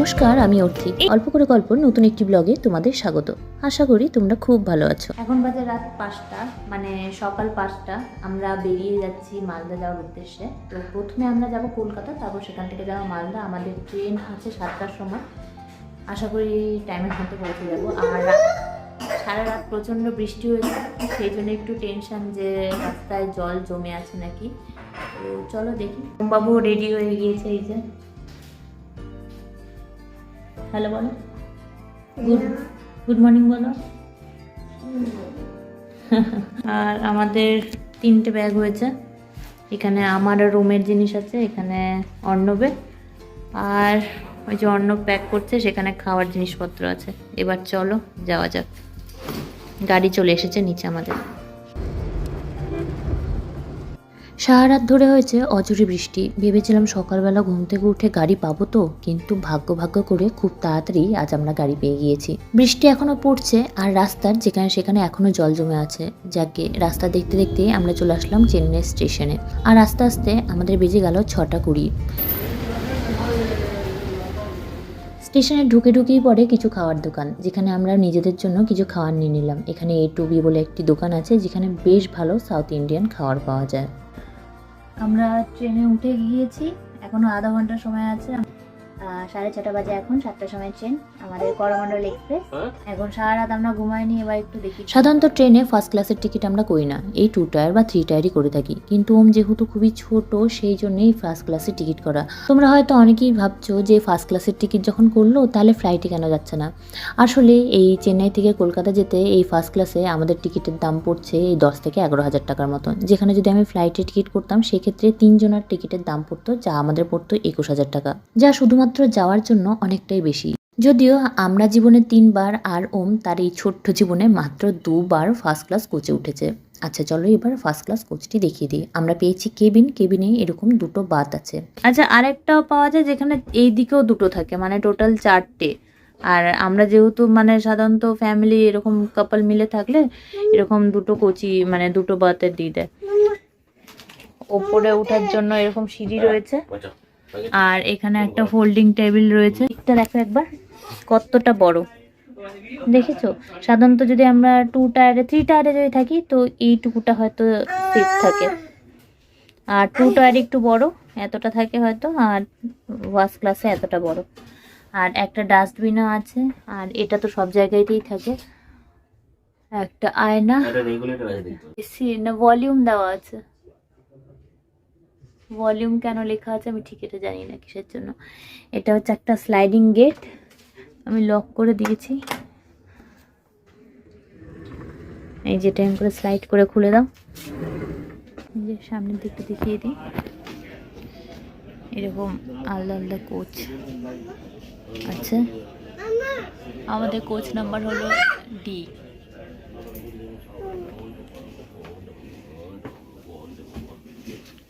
নমস্কার, আমি অর্থি। অল্প করে গল্প নতুন একটি ব্লগে তোমাদের স্বাগত। আশা করি তোমরা খুব ভালো আছো। এখন বাজে রাত পাঁচটা মানে সকাল পাঁচটা। আমরা বেরিয়ে যাচ্ছি মালদা যাওয়ার উদ্দেশ্যে। তো প্রথমে আমরা যাব কলকাতা, তারপর সেখান থেকে যাব মালদা। আমাদের ট্রেন আছে সাতটার সময়। আশা করি টাইমের মতো পৌঁছে যাব। আর সারা রাত প্রচণ্ড বৃষ্টি হয়েছে, সেই জন্য একটু টেনশন যে রাস্তায় জল জমে আছে নাকি। তো চলো দেখি। বাবু রেডি হয়ে গিয়েছে এই যে। হ্যালো বলো। গুড গুড মর্নিং বলো। আর আমাদের তিনটে ব্যাগ হয়েছে। এখানে আমার রুমের জিনিস আছে, এখানে অর্ণবে। আর ওই যে অর্ণব প্যাক করছে, সেখানে খাওয়ার জিনিসপত্র আছে। এবার চলো, যাওয়া যাক। গাড়ি চলে এসেছে নিচে আমাদের। সারা রাত ধরে হয়েছে অজরে বৃষ্টি। ভেবেছিলাম সকালবেলা ঘুম থেকে উঠে গাড়ি পাবো তো, কিন্তু ভাগ্য ভাগ্য করে খুব তাড়াতাড়ি আজ আমরা গাড়ি পেয়ে গিয়েছি। বৃষ্টি এখনও পড়ছে আর রাস্তার যেখানে সেখানে এখনও জল জমে আছে। যাকে রাস্তা দেখতে দেখতে আমরা চলে আসলাম চেন্নাই স্টেশনে। আর আস্তে আস্তে আমাদের বেজে গেল ছটা কুড়ি। স্টেশনে ঢুকে ঢুকেই পড়ে কিছু খাওয়ার দোকান, যেখানে আমরা নিজেদের জন্য কিছু খাওয়ার নিয়ে নিলাম। এখানে এ টু বি বলে একটি দোকান আছে, যেখানে বেশ ভালো সাউথ ইন্ডিয়ান খাবার পাওয়া যায়। আমরা ট্রেনে উঠে গিয়েছি এখনও আধা ঘণ্টা সময় আছে। সাড়ে ছটা বাজে এখন সাতটার সময় ট্রেন আমাদের করমণ্ডল এক্সপ্রেস এখন সারা রাত আমরা ঘুমাইনি এবার একটু দেখি। সাধারণত ট্রেনে ফার্স্ট ক্লাসের টিকিট আমরা করি না। এই টু টায়ার বা থ্রি টায়ারই করে থাকি। কিন্তু ওম যেহেতু খুবই ছোট সেই জন্যই ফার্স্ট ক্লাসের টিকিট করা। তোমরা হয়তো অনেকেই ভাবছ যে ফার্স্ট ক্লাসের টিকিট যখন করল তাহলে ফ্লাইটে কেন যাচ্ছে না? আসলে এই চেন্নাই থেকে কলকাতা যেতে এই ফার্স্ট ক্লাসে আমাদের টিকিটের দাম পড়ছে এই দশ থেকে এগারো হাজার টাকার মতন। যেখানে যদি আমি ফ্লাইটে টিকিট করতাম সেক্ষেত্রে তিনজনের টিকিটের দাম পড়তো যা আমাদের পড়তো একুশ হাজার টাকা। যা শুধুমাত্র যাওয়ার জন্য অনেকটাই বেশি। যদিও আমরা জীবনে তিনবার আর ওম তার এই ছোট্ট জীবনে মাত্র দুবার ফার্স্ট ক্লাস কোচে উঠেছে। আচ্ছা চলো এবার ফার্স্ট ক্লাস কোচটি দেখিয়ে দিই। আমরা পেয়েছি কেবিন। কেবিনে এরকম দুটো বাত আছে। আচ্ছা আরেকটাও পাওয়া যায় যেখানে এই দিকেও দুটো থাকে মানে টোটাল চারটে। আর আমরা যেহেতু মানে সাধারণত ফ্যামিলি এরকম কাপল মিলে থাকলে এরকম দুটো কোচি মানে দুটো বাতের দিয়ে দেয়। ওপরে ওঠার জন্য এরকম সিঁড়ি রয়েছে। আর এখানে একটা হোল্ডিং টেবিল রয়েছে। এটা দেখো একবার কতটা বড়। দেখেছ? সাধারণত যদি আমরা টু টায়ারে থ্রি টায়ারে যদি থাকি তো এইটুকুটা হয়তো সেফ থাকে। আর টু টায়ার একটু বড় এতটা থাকে হয়তো আর ফার্স্ট ক্লাসে এতটা বড়। আর একটা ডাস্টবিনও আছে আর এটা তো সব জায়গাতেই থাকে। একটা আয়না। ভলিউম দেওয়া আছে। ভলিউম কেন লেখা আছে আমি ঠিক এটা জানি না কিসের জন্য। এটা হচ্ছে একটা স্লাইডিং গেট। আমি লক করে দিয়েছি। এই যে টাইম করে স্লাইড করে খুলে দাও। এই যে সামনের দিকটা দেখিয়ে দিই। এরকম আলাদা আলাদা কোচ আচ্ছা আমাদের কোচ নাম্বার হলো ডি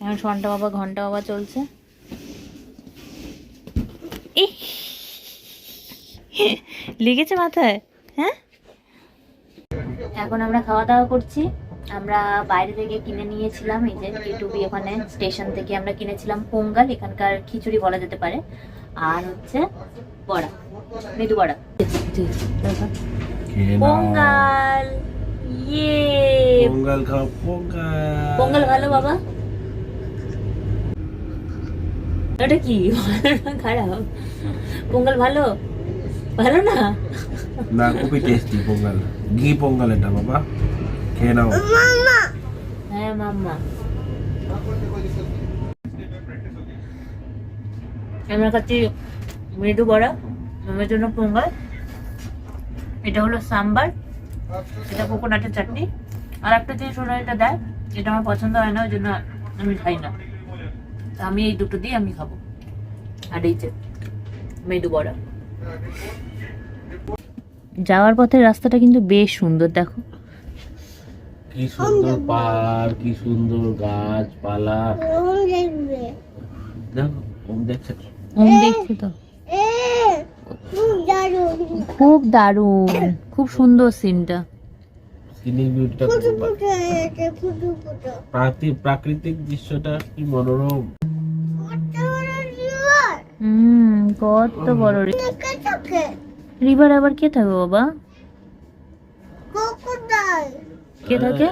এখন ঘণ্টা বাবা ঘণ্টা বাবা চলছে! লেগেছে মাথায় হ্যাঁ? এখন আমরা খাওয়া দাওয়া করছি। আমরা বাইরে থেকে কিনে নিয়েছিলাম এই যে ইউটিউবে ওখানে স্টেশন থেকে আমরা কিনেছিলাম পোঙ্গাল এখানকার খিচুড়ি বলা যেতে পারে। আর হচ্ছে বড়া মেদু বড়া। পোঙ্গাল ইয়ে। পোঙ্গল খাও পোঙ্গল। পোঙ্গল ভালো বাবা? ওটা কি? ভালো না খারাপ। পোঙ্গল ভালো? ভালো না? না খুবই টেস্টি পোঙ্গল। ঘি পোঙ্গল এটা বাবা। খেয়ে নাও। হ্যাঁ মাম্মা। আমরা খাচ্ছি মৃদু বড়া। মামের জন্য পোঙ্গল। এটা হলো সাম্বার। এটা কোকোনাটের চাটনি। আর একটা জিনিস ওরা এটা দেয় এটা আমার পছন্দ হয় না ওই জন্য আমি খাই না। তা আমি এই দুটো দিয়ে আমি খাব। আর এই যে মেদু বড়া। যাওয়ার পথের রাস্তাটা কিন্তু বেশ সুন্দর দেখো। কি সুন্দর পার্ক কি সুন্দর গাছপালা। দেখো ওম দেখছে ওম দেখছি তো? খুব দারুণ খুব সুন্দর সিনটা। প্রাকৃতিক দৃশ্যটা কি মনোরম? হুম কত বড় রিভার আবার কে থাকে বাবা? কে থাকে?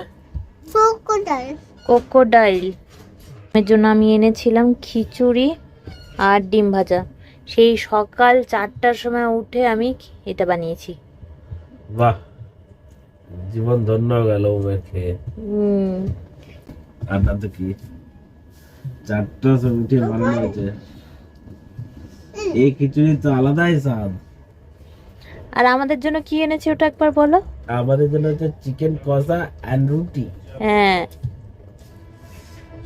কোকোডাইল এর জন্য আমি এনেছিলাম খিচুড়ি আর ডিম ভাজা। সেই সকাল চারটার সময় উঠে আমি এটা বানিয়েছি। বাহ জীবন ধন্য গেল ওমের খেয়ে হুম। আর না তো কি? চারটা বানানো হয়েছে। এই খিচুড়ি তো আলাদাই স্বাদ। আর আমাদের জন্য কি এনেছি ওটা একবার বলো? আমাদের জন্য হচ্ছে চিকেন কষা অ্যান্ড রুটি। হ্যাঁ।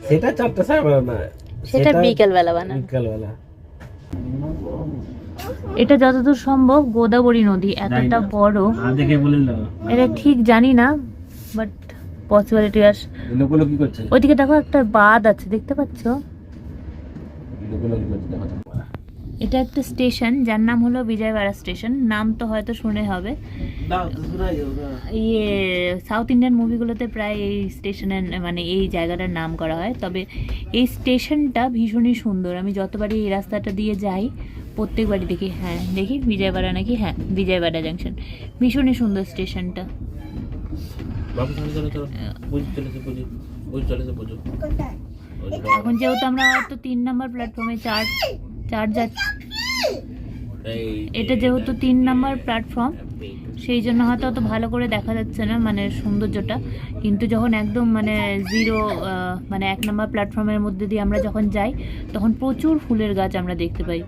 সেটা চারটা সময় বানানো সেটা বিকেল বেলা বানানো। বিকালবেলা। এটা যতদূর সম্ভব গোদাবরী নদী এতটা বড়। না দেখে বলিল এটা ঠিক জানি না বাট পসিবিলিটি আস। লোকগুলো কি করছে? ওইদিকে দেখো একটা বাঁধ আছে দেখতে পাচ্ছ? লোকগুলো কি করছে? দেখো এটা একটা স্টেশন যার নাম হলো বিজয়বাড়া স্টেশন। নাম তো হয়তো শুনে হবে। ইয়ে সাউথ ইন্ডিয়ান মুভিগুলোতে প্রায় এই স্টেশনের মানে এই জায়গাটার নাম করা হয়। তবে এই স্টেশনটা ভীষণই সুন্দর। আমি যতবারই এই রাস্তাটা দিয়ে যাই প্রত্যেকবারই দেখি হ্যাঁ দেখি বিজয়বাড়া নাকি হ্যাঁ বিজয়বাড়া জাংশন ভীষণই সুন্দর স্টেশনটা। বাবু চলো চলো চলো বুঝ চলেছে বুঝি বুঝ চলেছে বুঝো। এখন যেহেতু আমরা তো তিন নম্বর প্ল্যাটফর্মে চার চার যাচ্ছি এটা যেহেতু তিন নম্বর প্ল্যাটফর্ম সেই জন্য হয়তো অত ভালো করে দেখা যাচ্ছে না মানে সৌন্দর্যটা। কিন্তু যখন একদম মানে জিরো মানে এক নম্বর প্ল্যাটফর্মের মধ্যে দিয়ে আমরা যখন যাই তখন প্রচুর ফুলের গাছ আমরা দেখতে পাই।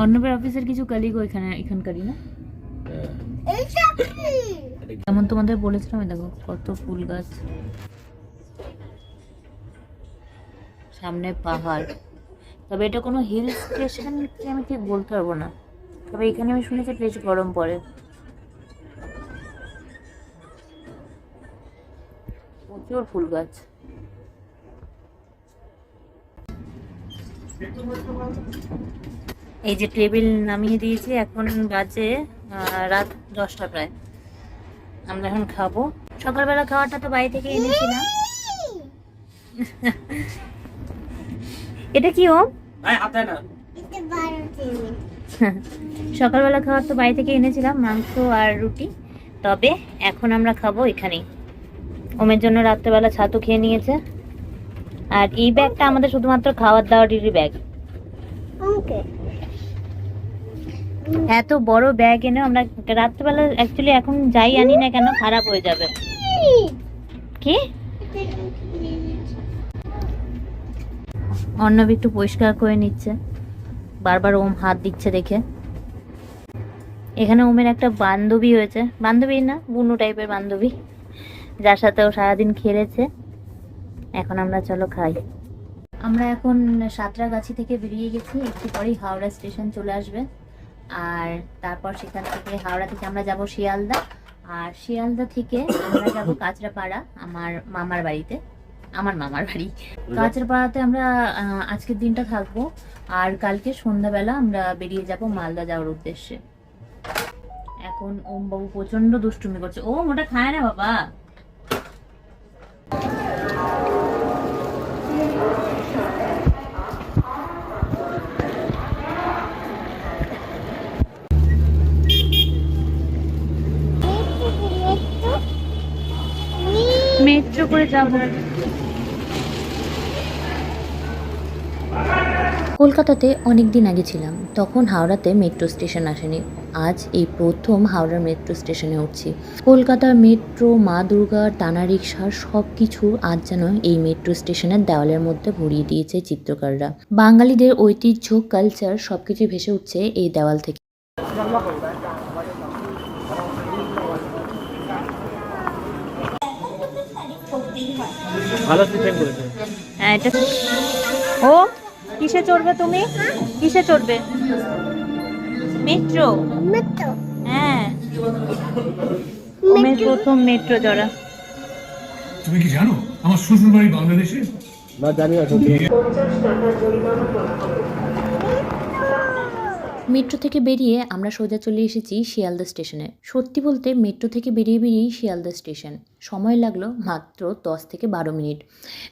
অর্ণবের অফিসের কিছু কালিগো এখানে এখানকারই না? যেমন তোমাদের বলেছিলাম দেখো কত ফুল গাছ। সামনে পাহাড়। তবে এটা কোনো হিল স্টেশন কি আমি ঠিক বলতে পারব না। তবে এখানে আমি শুনেছি বেশ গরম পড়ে। প্রচুর ফুল গাছ। এই যে টেবিল নামিয়ে দিয়েছি, এখন বাজে রাত দশটা প্রায়। আমরা এখন খাব। সকালবেলা খাওয়াটা তো বাড়ি থেকে এনেছিলাম এটা কি ও সকালবেলা খাবার তো বাড়ি থেকে এনেছিলাম মাংস আর রুটি। তবে এখন আমরা খাব এখানেই। ওমের জন্য রাত্রেবেলা ছাতু খেয়ে নিয়েছে। আর এই ব্যাগটা আমাদের শুধুমাত্র খাওয়ার দাওয়ারেরই ব্যাগ এত বড় ব্যাগ এনে আমরা রাত্রেবেলা অ্যাকচুয়ালি এখন যাই আনি না কেন খারাপ হয়ে যাবে। কি? অর্ণব একটু পরিষ্কার করে নিচ্ছে। বারবার ওম হাত দিচ্ছে দেখে। এখানে ওমের একটা বান্ধবী হয়েছে। বান্ধবী না, বুনু টাইপের বান্ধবী। যার সাথে ও সারাদিন খেলেছে। এখন আমরা চলো খাই। আমরা এখন সাঁতরাগাছি থেকে বেরিয়ে গেছি। একটু পরেই হাওড়া স্টেশন চলে আসবে। আর তারপর সেখান থেকে হাওড়া থেকে আমরা যাব শিয়ালদা। আর শিয়ালদা থেকে আমরা যাব কাঁচরাপাড়া আমার মামার বাড়িতে আমার মামার বাড়ি। কাঁচরাপাড়াতে আমরা আজকের দিনটা থাকব। আর কালকে সন্ধ্যাবেলা আমরা বেরিয়ে যাব মালদা যাওয়ার উদ্দেশ্যে। এখন ওম বাবু প্রচণ্ড দুষ্টুমি করছে। ও ওটা খায় না বাবা। মেট্রো করে যাব। কলকাতাতে অনেক দিন আগে ছিলাম, তখন হাওড়াতে মেট্রো স্টেশন আসেনি। আজ এই প্রথম হাওড়ার মেট্রো স্টেশনে উঠছি। কলকাতার মেট্রো, মা দুর্গা, টানা রিক্সা সব কিছু আজ যেন এই মেট্রো স্টেশনের দেওয়ালের মধ্যে ভরিয়ে দিয়েছে চিত্রকাররা। বাঙালিদের ঐতিহ্য কালচার সব কিছু ভেসে উঠছে এই দেওয়াল থেকে। ভালো সিস্টেম করেছে। হ্যাঁ এটা ও কিসে চড়বে তুমি? কিসে চড়বে? মেট্রো? মেট্রো। হ্যাঁ। প্রথম মেট্রো চড়া। তুমি কি জানো? আমার শ্বশুর বাড়ি বাংলাদেশে? না জানি না মেট্রো থেকে বেরিয়ে আমরা সোজা চলে এসেছি শিয়ালদা স্টেশনে। সত্যি বলতে মেট্রো থেকে বেরিয়ে বেরিয়েই শিয়ালদা স্টেশন। সময় লাগল মাত্র দশ থেকে বারো মিনিট।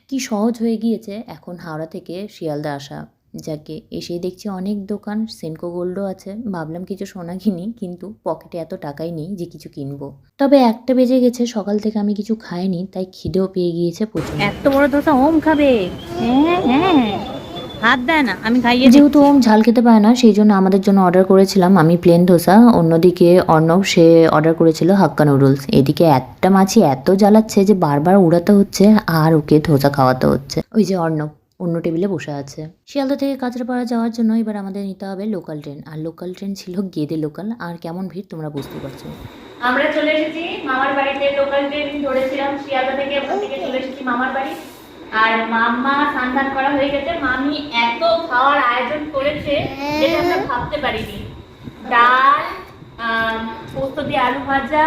কি সহজ হয়ে গিয়েছে এখন হাওড়া থেকে শিয়ালদা আসা। যাকে এসেই দেখছি অনেক দোকান সেনকো গোল্ডও আছে। ভাবলাম কিছু সোনা কিনি, কিন্তু পকেটে এত টাকাই নেই যে কিছু কিনবো। তবে একটা বেজে গেছে, সকাল থেকে আমি কিছু খাইনি, তাই খিদেও পেয়ে গিয়েছে প্রচুর এত বড় ধোসা ওম খাবে। হ্যাঁ হ্যাঁ। হাত দেয় না আমি খাইয়ে যেহেতু ওম ঝাল খেতে পায় না সেই জন্য আমাদের জন্য অর্ডার করেছিলাম আমি প্লেন ধোসা অন্যদিকে অর্ণব সে অর্ডার করেছিল হাক্কা নুডলস এদিকে একটা মাছি এত জ্বালাচ্ছে যে বারবার উড়াতে হচ্ছে আর ওকে ধোসা খাওয়াতে হচ্ছে। ওই যে অর্ণব অন্য টেবিলে বসে আছে। শিয়ালদা থেকে কাঁচরাপাড়া যাওয়ার জন্য এবার আমাদের নিতে হবে লোকাল ট্রেন আর লোকাল ট্রেন ছিল গেদে লোকাল আর কেমন ভিড় তোমরা বুঝতে পারছ। আমরা চলে এসেছি মামার বাড়িতে লোকাল ট্রেন ধরেছিলাম শিয়ালদা থেকে থেকে চলে এসেছি মামার বাড়ি। আর মাম্মা স্নান করা হয়ে গেছে। মামি এত খাওয়ার আয়োজন করেছে যেটা আমরা ভাবতে পারিনি। ডাল পোস্ত দিয়ে আলু ভাজা,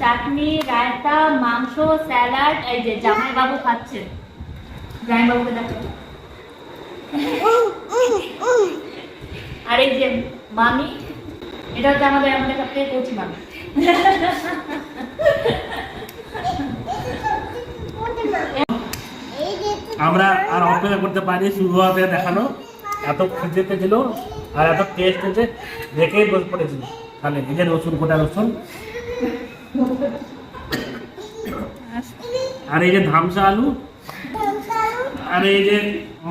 চাটনি, রায়তা, মাংস, স্যালাড, এই যে জামাই জামাইবাবু খাচ্ছেন। জামাইবাবুকে দেখো আর এই যে মামি এটা হচ্ছে আমাদের আমাদের সব থেকে কচি মামি আমরা আর অপেক্ষা করতে পারি, শুরু হতে দেখানো। এত খিদেতে ছিল আর এত টেস্ট হয়েছে, দেখেই বসে পড়েছি তাহলে যে রসুন, গোটা রসুন। আর এই যে ধামসা আলু, আর এই যে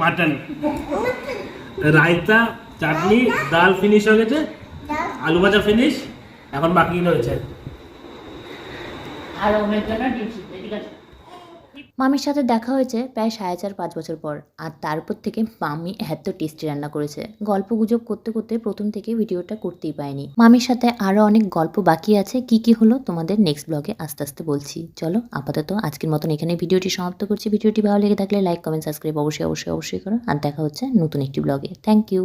মাটন। রায়তা, চাটনি, ডাল ফিনিশ হয়ে গেছে, আলু ভাজা ফিনিশ এখন বাকি রয়েছে। আর ওমের জন্য ঠিক আছে? মামির সাথে দেখা হয়েছে প্রায় সাড়ে চার, পাঁচ বছর পর। আর তারপর থেকে মামি এত টেস্টি রান্না করেছে। গল্প গুজব করতে করতে প্রথম থেকে ভিডিওটা করতেই পাইনি মামির সাথে আরও অনেক গল্প বাকি আছে। কি কি হলো তোমাদের নেক্সট ব্লগে আস্তে আস্তে বলছি। চলো, আপাতত আজকের মতন এখানে ভিডিওটি সমাপ্ত করছি। ভিডিওটি ভালো লেগে থাকলে লাইক কমেন্ট সাবস্ক্রাইব অবশ্যই অবশ্যই অবশ্যই করো। আর দেখা হচ্ছে নতুন একটি ব্লগে থ্যাংক ইউ